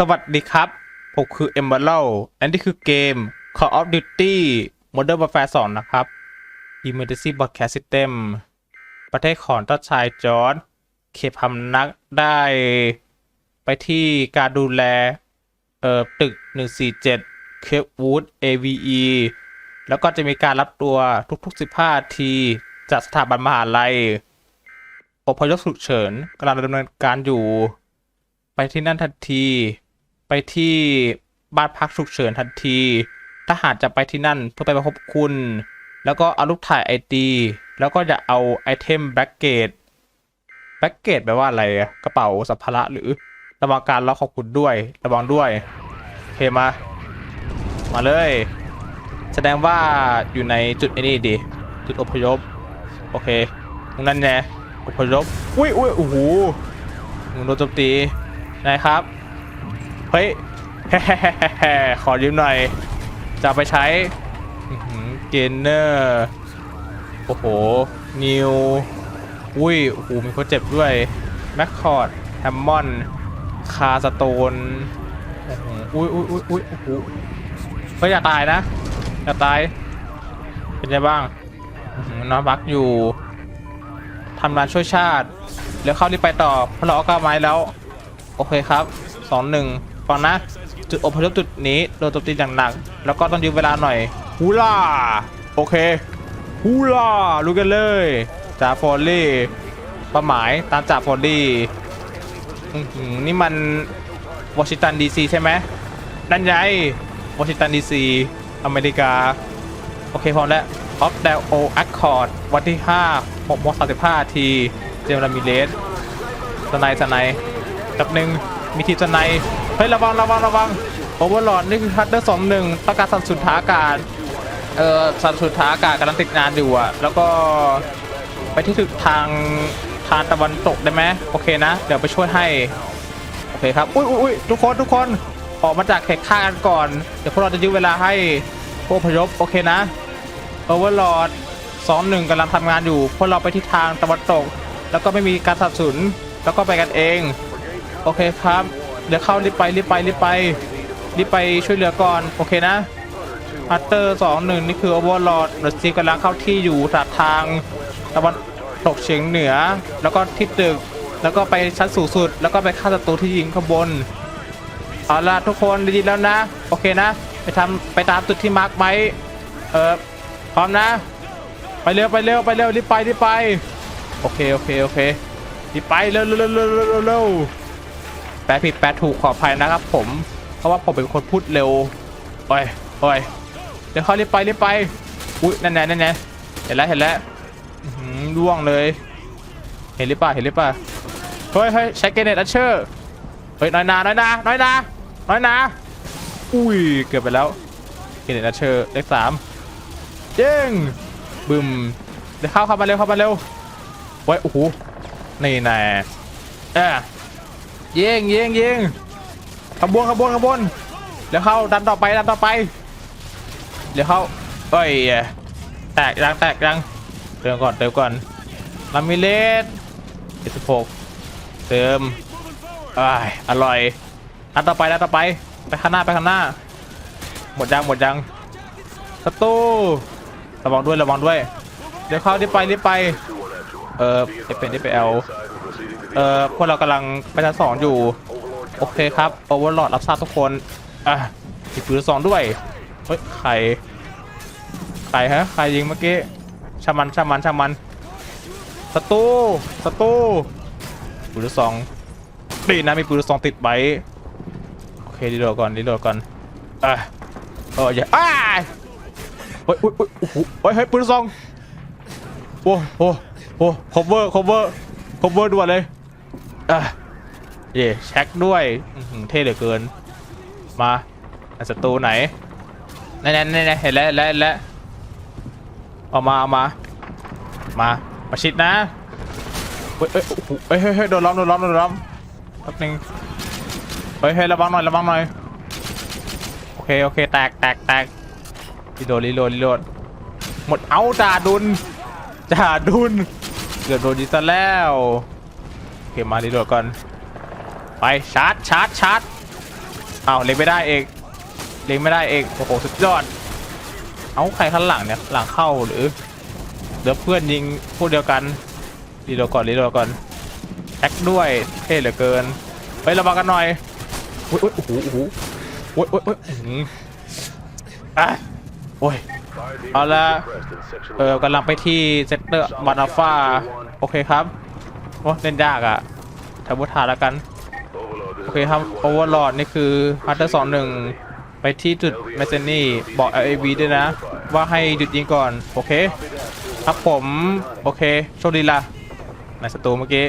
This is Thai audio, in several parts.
สวัสดีครับ ผมคือ e m b e r a l และนี่คือเกม Call of Duty Modern Warfare 2 นะครับ Emergency Broadcast System ประเทศของเจ้าชายจอร์ดเขตพำนักได้ไปที่การดูแล เอ่อ ตึก 147เคปวูด AVE แล้วก็จะมีการรับตัวทุก ๆ 15 ที จากสถาบันมหาลัยอพยพฉุกเฉินกำลังดำเนินการอยู่ ไปที่นั่นทันที ที่บ้านพักฉุกเฉินทันทีทหารจะไปที่นั่นเพื่อไปพบคุณ แล้วก็เอารูปถ่ายไอดีแล้วก็จะเอาไอเทมแบ็กเกตแบ็กเกตแปลว่าอะไรกระเป๋าสัมภาระหรือระวังการล็อกของคุณด้วยระวังด้วยโอเคมา มาเลย แสดงว่าอยู่ในจุดไอ้นี่ดิจุดอพยพโอเคตรงนั้นไงอพยพอุ้ยอุ้ยโอ้โหโดนโจมตีนายครับ เฮ้ยขอยืมหน่อย จะไปใช้เกนเนอร์โอ้โห นิว อุ้ยโอ้โหมีคนเจ็บด้วย แมคคอร์ดแฮมมอน คาสโตนโอ้โหอุ้ยอุ้ยอุ้ยอุ้ยโอ้โหเฮ้ยอย่าตายนะ อย่าตาย เป็นไงบ้างน้องบักอยู่ทำงานช่วยชาติเดี๋ยวเข้ารีบไปต่อเพราะเราเอาก้าไม้แล้ว โอเคครับสองหนึ่ง ฟังนะ จุดอพยพจุดนี้โดนโจมตีอย่างหนัก แล้วก็ต้องยืมเวลาหน่อยฮูล่าโอเคฮูล่ารู้กันเลยจ่าฟอลลี่เป้าหมายตามจ่าฟอลลี่นี่มันวอชิงตันดีซีใช่ไหมนั่นไงวอชิงตันดีซีอเมริกา โอเคพร้อมแล้วออฟเดลโอแอคคอร์ดวันที่5 6โมง35ทีเจมรามิเลสสไนด์สไนด์กับหนึ่งมีทีมสไนด์ เฮ้ยระวังระวังระวังโอเวอร์ลอดนี่คือคัตเตอร์สองหนึ่งต้องการสันสุดท้าอากาศเอ่อสันสุดท้าอากาศกำลังติดงานอยู่อะแล้วก็ไปที่ถึกทางทางตะวันตกได้ไหมโอเคนะ เดี๋ยวไปช่วยให้โอเคครับอุ้ยอุ้ยทุกคนทุกคนออกมาจากแขกข้ากันก่อน เดี๋ยวพวกเราจะยื้อเวลาให้พวกพยพโอเคนะโอเวอร์ลอดสองหนึ่งกำลังทำงานอยู่พวกเราไปที่ทางตะวันตก แล้วก็ไม่มีการสับสนแล้วก็ไปกันเอง โอเคครับ เดี๋ยวเข้ารีบไปรีบไปรีบไปรีบไปช่วยเหลือก่อนโอเคนะฮัตเตอร์สองหนึ่งนี่คือโอเวอร์ลอดรถซีกำลังเข้าที่อยู่จากทางตะวันตกเฉียงเหนือ แล้วก็ที่ตึกแล้วก็ไปชั้นสูงสุด แล้วก็ไปฆ่าศัตรูที่ยิงข้างบนเอาล่ะทุกคนดีๆแล้วนะ โอเคนะ ไปทำไปตามจุดที่มาร์กไว้เออพร้อมนะ ไปเร็วไปเร็วไปเร็วรีบไปรีบไป โอเคโอเคโอเครีบไปเร็วเร็วเร็วเร็ว แปลผิดแปลถูกขออภัยนะครับผม เพราะว่าผมเป็นคนพูดเร็ว โอ้ยโอ้ยเดี๋ยวเขารีบไปรีบไป อุ้ยนั่นไงนั่นไงเห็นแล้วเห็นแล้วหือร่วงเลย เห็นหรือเปล่าเห็นหรือเปล่าเฮ้ยเฮ้ยใช้เกเนตอัชเชอร์ เฮ้ยน้อยนาน้อยนาน้อยนาน้อยนาอุ้ยเกือบไปแล้วเกเนตอัชเชอร์เลขสามเย้งบึมเดี๋ยวเข้าเข้ามาเร็วเข้ามาเร็วไว้ยโอ้โหนี่แน่เอ้ ย้งย้งย้งขบวนขบวนขบวนเดี๋ยวเข้าดันต่อไปดันต่อไป เดี๋ยวเข้าเอ้ยแตกยังแตกยังเติมก่อนเติมก่อนลามิเลส76เติมอ้ายอร่อยอันต่อไปอันต่อไปไปข้างหน้าไปข้างหน้า หมดยังหมดยังศัตรูระวังด้วยระวังด้วย เดี๋ยวเข้ารีบไปรีบไป เออไอเป็นไอไปเอล เอ่อพวกเรากำลังไปชั้นสองอยู่ โอเคครับโอเวอร์ลอดรับทราบทุกคน อะมีปืนสองด้วย เฮ้ยใครใครฮะใครยิงเมื่อกี้ชามันชามันชามันศัตรูศัตรูปืนลูกซองดีนะมีปืนลูกซองติดไว้โอเคดีโดก่อนดีโดก่อนอะเอออย่าอ้าเฮ้ยอุ๊ยอุ๊ยโอ้โหเฮ้ยเฮ้ยปืนลูกซองโอ้โหโอ้ cover cover cover ด่วนเลย อะเย่เช็คด้วยอื้อหือเท่เหลือเกิน มาอันศัตรูไหนแน่ๆแน่ๆเห็นแล้วเห็นแล้วเห็นแล้วเอามาเอามา มาประชิดนะเฮ้ยเฮ้ยโอ้โหเฮ้ยเฮ้ยเฮ้ยโดนล้อมโดนล้อมโดนล้อมแป๊บนึงเฮ้ยเฮ้ยระวังหน่อยระวังหน่อยโอเคโอเคแตกแตกแตกรีโหลดรีโหลดรีโหลดหมดเอาจ่าดุนจ่าดุนเกือบโดนยิงซะแล้ว โอเคมารีโหลดก่อน ไปชาร์จชาร์จชาร์จเอ้าเล็งไม่ได้เองเล็งไม่ได้เองโอ้โหสุดยอด เอาใครข้างหลังเนี่ยหลังเข้าหรือเดี๋ยวเพื่อนยิงพวกเดียวกันรีโหลดก่อนรีโหลดก่อนแอคด้วยเท่เหลือเกินไประวังกันหน่อยโอ้ยโอ้ยโอ้โหโอ้โหโอ้ยโอ้ยโอ้ยอื้อหืออะโอ้ยเอาละเออกำลังไปที่เซกเตอร์บานาฟาโอเคครับ โอ้เล่นยากอะทำบุทาแล้วกัน โอเคครับโอเวอร์ลอดนี่คือฮัตเตอร์สองหนึ่งไปที่จุดแมสเซนี่บอก LAV ด้วยนะ ว่าให้หยุดยิงก่อน โอเค ครับผม โอเค โชคดีละในศัตรูเมื่อกี้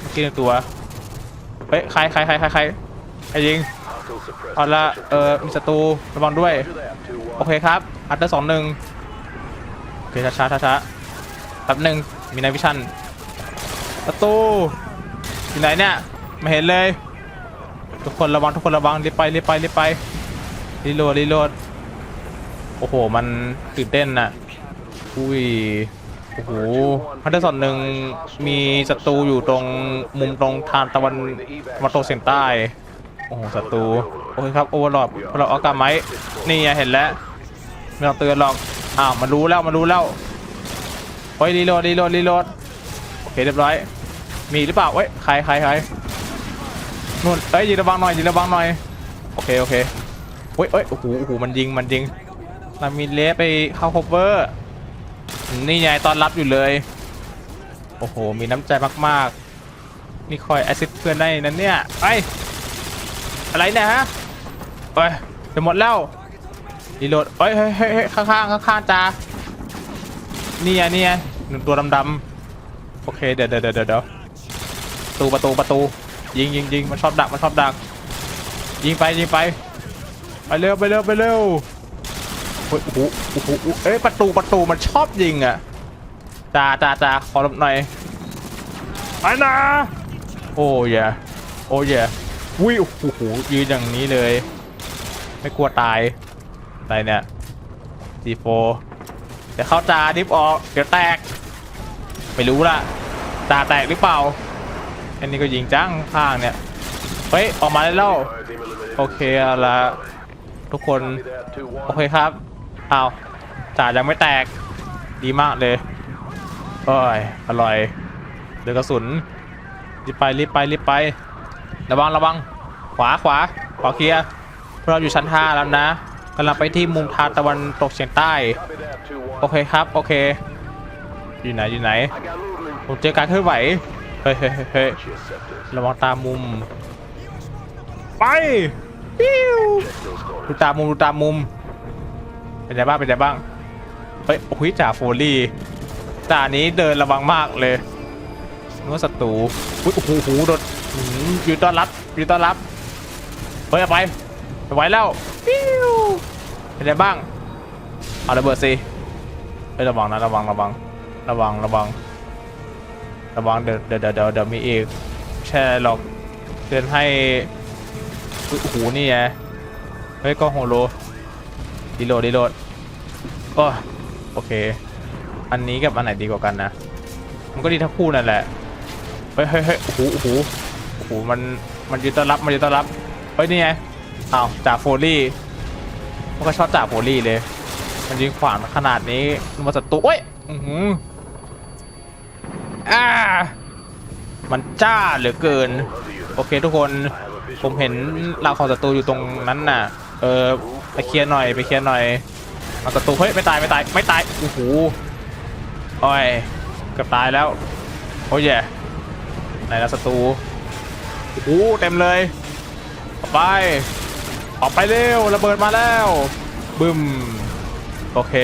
เมื่อกี้ในตัว เฮ้ย ใครใครใครใครใครใครยิงเอาละเออมีศัตรูระวังด้วย โอเคครับฮัตเตอร์สองหนึ่งโอเคช้าช้าช้าช้าแป๊บหนึ่งมีนายวิชั่น ประตูอยู่ไหนเนี่ยไม่เห็นเลย ทุกคนระวังทุกคนระวังรีบไปรีบไปรีบไปรีโหลดรีโหลดโอ้โห มันตื่นเต้นน่ะอุ้ยโอ้โหฮันเดอร์สอนหนึ่งมีศัตรูอยู่ตรงมุมตรงทางตะวันตะวันตกเฉียงใต้ โอ้โหศัตรูโอเคครับโอเวอร์ลอดเราเอากาไม้นี่เห็นแล้วไม่ต้องเตือนหรอกอ้าวมันรู้แล้วมันรู้แล้วเฮ้ยรีโหลดรีโหลดรีโหลด เคเรียบร้อย มีหรือเปล่าเว้ยใครใครใครนู่นเอ้ยยิงระวังหน่อยยิงระวังหน่อย โอเคโอเคเฮ้ยเอ้ยโอ้โหโอ้โหมันยิงมันยิงนามิเลสไปเข้าโคเวอร์ นี่ไงตอนรับอยู่เลย โอ้โห มีน้ำใจมากๆ นี่คอยแอซิสเพื่อนได้นั่นเนี่ยไปอะไรเนี่ยฮะเอ้ยจะหมดแล้วรีโหลดเอ้ยเฮ้ยเฮ้ยข้างข้างข้างข้างๆจ้านี่ไงนี่ไงหนึ่งตัวดำๆ โอเคเดี๋ยวเดี๋ยวเดี๋ยวเดี๋ยวประตูประตูประตู ยิงยิงยิงมันชอบดักมันชอบดัก ยิงไปยิงไป ไปเร็วไปเร็วไปเร็วเฮ้ยโอ้โหโอ้โหโอ้โหเอ้ยประตูประตูมันชอบยิงอะจ้าจ้าจ้าขอรบหน่อยไปนะโอ้ยโอ้ยอุ้ยโอ้โหยืนอย่างนี้เลย ไม่กลัวตายอะไรเนี่ยดีโฟเดี๋ยวเข้าจาดิฟออก เดี๋ยวแตก ไม่รู้ละตาแตกหรือเปล่า อันนี้ก็ยิงจังข้างเนี่ย เฮ้ย ออกมาได้แล้ว โอเคละทุกคน โอเคครับเอาจ่ายังไม่แตก ดีมากเลยโอ้ยอร่อยเดือกระสุน รีบไป รีบไป รีบไป ระวัง ระวัง ขวา ขวา ขวาเคลียร์พวกเราอยู่ชั้นห้าแล้วนะกำลังไปที่มุมทางตะวันตกเฉียงใต้ โอเคครับ โอเค อยู่ไหนอยู่ไหนผมเจอการเคลื่อนไหวเฮ้ยเฮ้ยระวังตามมุม ไปปิ้วดูตามมุมดูตามมุม เป็นไงบ้างเป็นไงบ้างเฮ้ยโอ้ยจ่าโฟลี่จ่านี้เดินระวังมากเลยนึกว่าศัตรูอุ๊ยโอ้โหโอ้โหโดนอื้อหืออยู่ต้อนรับอยู่ต้อนรับเฮ้ยเอาไปไปไว้แล้วปิ้วเป็นไงบ้างเอาระเบิดสิเฮ้ยระวังนะระวังระวัง ระวังระวัง ระวังเดี๋ยวเดี๋ยวเดี๋ยวเดี๋ยวมีอีกไม่ใช่หรอกเตือนให้อุ๊ยโอ้โหนี่ไงเฮ้ยกล้องโฮโลดีโหลดดีโหลดโอ้โอเค อันนี้กับอันไหนดีกว่ากันนะ มันก็ดีทั้งคู่นั่นแหละ เฮ้ยเฮ้ยเฮ้ยโอ้โหโอ้โหโอ้โหมันมันยืนต้อนรับมันยืนต้อนรับ เฮ้ยนี่ไงอ้าวจ่าโฟลี่มันก็ชอบจ่าโฟลี่เลย มันยิงขวานขนาดนี้มันมาศัตรูโอ้ย อือหือ อ่ามันจ้าเหลือเกิน โอเคทุกคนผมเห็นเราของศัตรูอยู่ตรงนั้นน่ะ เออไปเคลียร์หน่อยไปเคลียร์หน่อยเอาศัตรูเฮ้ยไม่ตายไม่ตายไม่ตายโอ้โหโอ้ยเกือบตายแล้วโอ้ยแย่ไหนละศัตรูโอ้โหเต็มเลยออกไปออกไปเร็วระเบิดมาแล้วบึ้มโอเค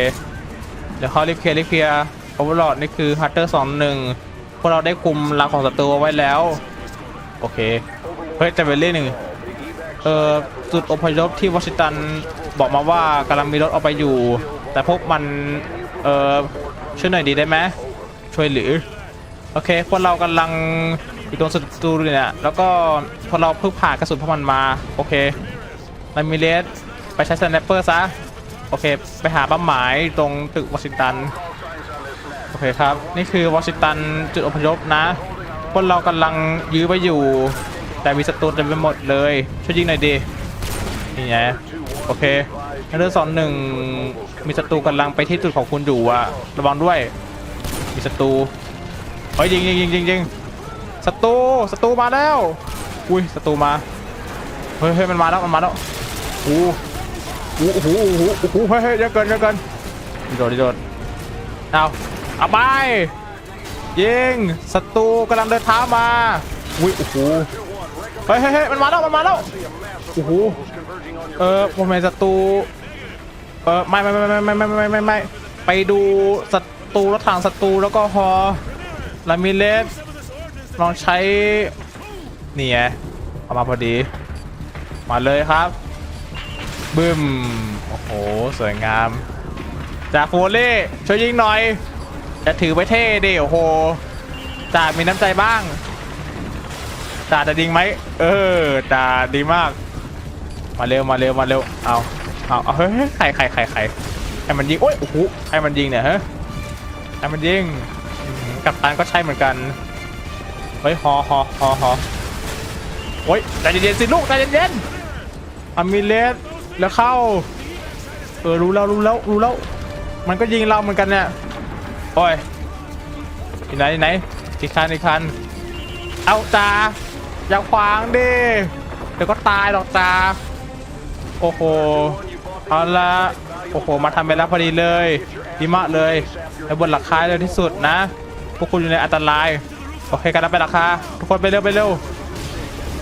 เดี๋ยวเขารีบเคลียร์รีบเคลียร์โอเวอร์ลอดนี่คือฮัตเตอร์สองหนึ่ง พวกเราได้คุมรังของศัตรูเอาไว้แล้ว โอเค เฮ้ยจะเป็นเรื่องหนึ่งเอ่อจุดอพยพที่วอชิงตันบอกมาว่ากำลังมีรถเอาไปอยู่ แต่พวกมัน เอ่อช่วยหน่อยดีได้ไหมช่วยหรือ โอเค พวกเรากำลังอยู่ตรงศัตรูเนี่ยแล้วก็พอเราเพิ่งผ่านกระสุนพวกมันมา โอเคนามิเลสไปใช้สไนเปอร์ซะ โอเค ไปหาเป้าหมายตรงตึกวอชิงตัน เคครับ นี่คือวอชิงตันจุดอพยพนะ พวกเรากำลังยื้อไว้อยู่ แต่มีศัตรูเต็มไปหมดเลย ช่วยยิงหน่อยดีนี่ไงโอเคเรือสอนหนึ่งมีศัตรูกำลังไปที่จุดของคุณอยู่อะระวังด้วย มีศัตรูเฮ้ยยิงยิงยิงยิงยิงศัตรูศัตรูมาแล้ว อุ้ยศัตรูมาเฮ้ยเฮ้ยมันมาแล้วมันมาแล้วโอ้โหโอ้โหโอ้โหโอ้โหเฮ้ยเฮ้ยเยอะเกินเยอะเกินดีโดดดีโดดเอา เอาไปยิงศัตรูกำลังเดินเท้ามาอุ้ยโอ้โหเฮ้ยเฮ้ยเฮ้ยมันมาแล้วมันมาแล้วโอ้โหเออผมเห็นศัตรูเออไม่ไม่ไม่ไม่ไม่ไม่ไม่ไม่ไม่ไปดูศัตรูรถถังศัตรูแล้วก็ฮอลามิเลสลองใช้นี่ไงเอามาพอดี มาเลยครับบึ้มโอ้โหสวยงามจากโฟเล่ช่วยยิงหน่อย จะถือไว้เท่เดิโอ้โหจ่ามีน้ำใจบ้างจ่าจะยิงไหมเออจ่าดีมาก มาเร็วมาเร็วมาเร็วเอาเอาเอาเฮ้ยใครใครใครใครให้มันยิงโอ้ยโอ้โหให้มันยิงเนี่ยเฮ้ยให้มันยิงกัปตันก็ใช่เหมือนกันเฮ้ยฮอฮอฮอฮอโอ้ยใจเย็นๆสิลูกใจเย็นๆอามิเลสแล้วเข้าเออรู้แล้วรู้แล้วรู้แล้วมันก็ยิงเราเหมือนกันเนี่ย โอ้ยที่ไหนที่ไหนอีกคันอีกคัน เอาจ่าอย่าขวางดิ เดี๋ยวก็ตายหรอกจ่าโอ้โห เอาละโอ้โห มาทำไปแล้วพอดีเลย ดีมากเลยในบนหลังคาเลยที่สุดนะ พวกคุณอยู่ในอันตราย โอเคกันนะไปหลังคาทุกคนไปเร็วไปเร็ว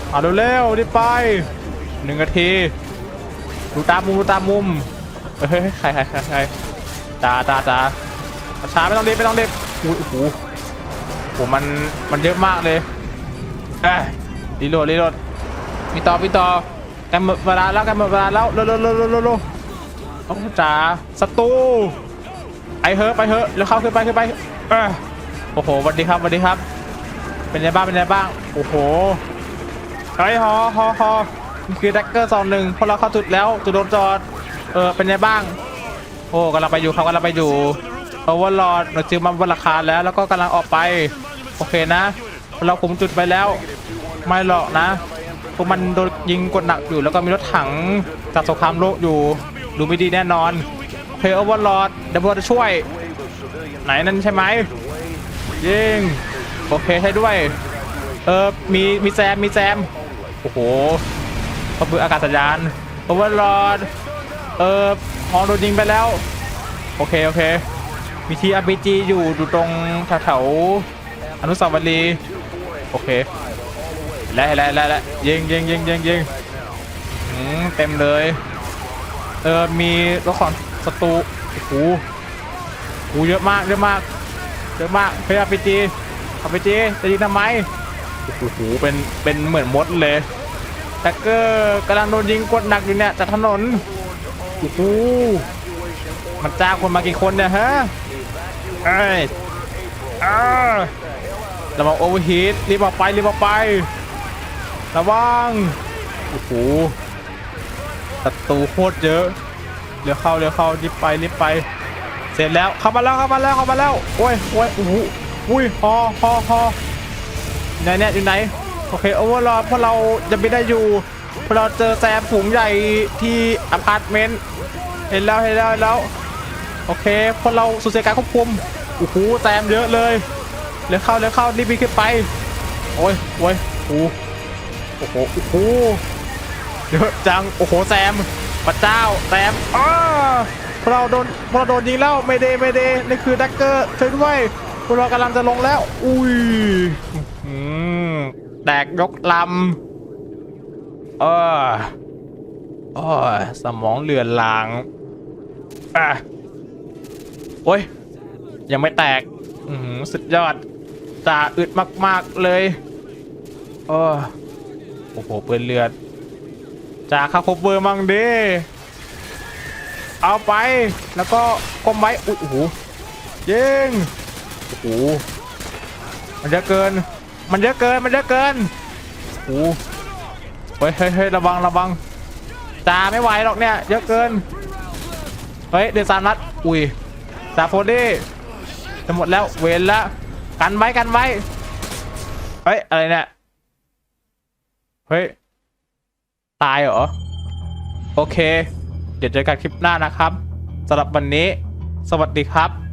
เอาเร็วๆรีบไปหนึ่งนาที ดูตามมุมดูตามมุม เฮ้ยใครใครใครใครตาตาตา ช้าไม่ต้องรีบไม่ต้องรีบอุ้ยโอ้โหโหมันมันเยอะมากเลยเอ้ยรีโหลดรีโหลดมีต่อมีต่อกันหมดเวลาแล้วกันหมดเวลาแล้วเร็วเร็วเร็วเร็วเร็วเร็วโอ้จ๋าศัตรูไอเฮอะไปเฮอะแล้วเข้าขึ้นไปขึ้นไปเอ้ยโอ้โหสวัสดีครับสวัสดีครับ เป็นไงบ้างเป็นไงบ้างโอ้โหเฮ้ยฮอฮอฮอนี่คือแดกเกอร์สองหนึ่งพอเราเข้าจุดแล้วจุดโดนจอดเออเป็นไงบ้างโอ้กำลังไปอยู่เขากำลังไปอยู่ เพราะว่าหลอดเราจือมาบนราคาแล้วแล้วก็กำลังออกไป โอเคนะ เราคุมจุดไปแล้ว ไม่หรอกนะพวกมันโดนยิงกดหนักอยู่แล้วก็มีรถถังจากสงครามโลกอยู่ ดูไม่ดีแน่นอนเพย์โอเวอร์ลอดเดี๋ยวเราจะช่วย ไหนนั่นใช่ไหมยิงโอเคใช่ด้วย เออมีมีแซมมีแซมโอ้โหขบวนอากาศยานโอเวอร์ลอดเออฮอโดนยิงไปแล้ว โอเค โอเค มีทีอาร์พีจีอยู่อยู่ตรงแถวๆอนุสาวรีย์โอเคแล้วแล้วแล้วแล้วยิงยิงยิงยิงยิงอืมเต็มเลย เออ มีรถของศัตรูโอ้โหโอ้เยอะมาก เยอะมาก เยอะมากเพย์อาร์พีจีอาร์พีจีจะยิงทำไมโอ้โหเป็น เป็นเหมือนมดเลยแท็กเกอร์กำลังโดนยิงกดหนักอยู่เนี่ยจากถนนโอ้โหมันจ้าคนมากี่คนเนี่ยฮะ เอ้ยอ้าระวังโอเวอร์ฮีทรีบออกไปรีบออกไประวังโอ้โหศัตรูโคตรเยอะเร็วเข้าเร็วเข้ารีบไปรีบไป เสร็จแล้วเข้ามาแล้วเข้ามาแล้วเข้ามาแล้วโอ้ยโอ้ยโอ้โหอุ้ยฮอฮอฮออยู่ไหนเนี่ยอยู่ไหนโอเคโอเวอร์รอพวกเราจะไม่ได้อยู่พวกเราเจอแซมฝูงใหญ่ที่อพาร์ตเมนต์เห็นแล้วเห็นแล้วเห็นแล้ว โอเคพวกเราสูญเสียการควบคุมโอ้โหแซมเยอะเลยเร็วเข้าเร็วเข้ารีบวิ่งขึ้นไปโอ้ยโอ้ยโอ้โหโอ้โหโอ้โหเยอะจังโอ้โหแซมพระเจ้าแซมอ้าพวกเราโดนพวกเราโดนยิงแล้วไม่เดไม่เดนี่คือดักเกอร์ช่วยด้วยพวกเรากำลังจะลงแล้ว อุ้ยอืมแตกยกลำเออโอ้ยสมองเลือนลางอะ โอ้ย ยังไม่แตก อือสุดยอดจ่าอึดมาก ๆ เลยโอ้โอ้โหเปื้อนเลือดจ่าข้าคบเบอร์มั่งดิเอาไป แล้วก็ก้มไว้อุ๊ยโอ้โหยิงโอ้โหมันเยอะเกิน มันเยอะเกิน มันเยอะเกินโอ้โหเฮ้ยเฮ้ยเฮ้ยระวังระวังจ่าไม่ไหวหรอกเนี่ย เยอะเกิน เฮ้ย เดือดสามนัด อุ้ย ซาโฟดี้จะหมดแล้วเวรละกันไว้กันไว้เฮ้ยอะไรเนี่ยเฮ้ยตายเหรอโอเค เดี๋ยวเจอกันคลิปหน้านะครับสำหรับวันนี้ สวัสดีครับ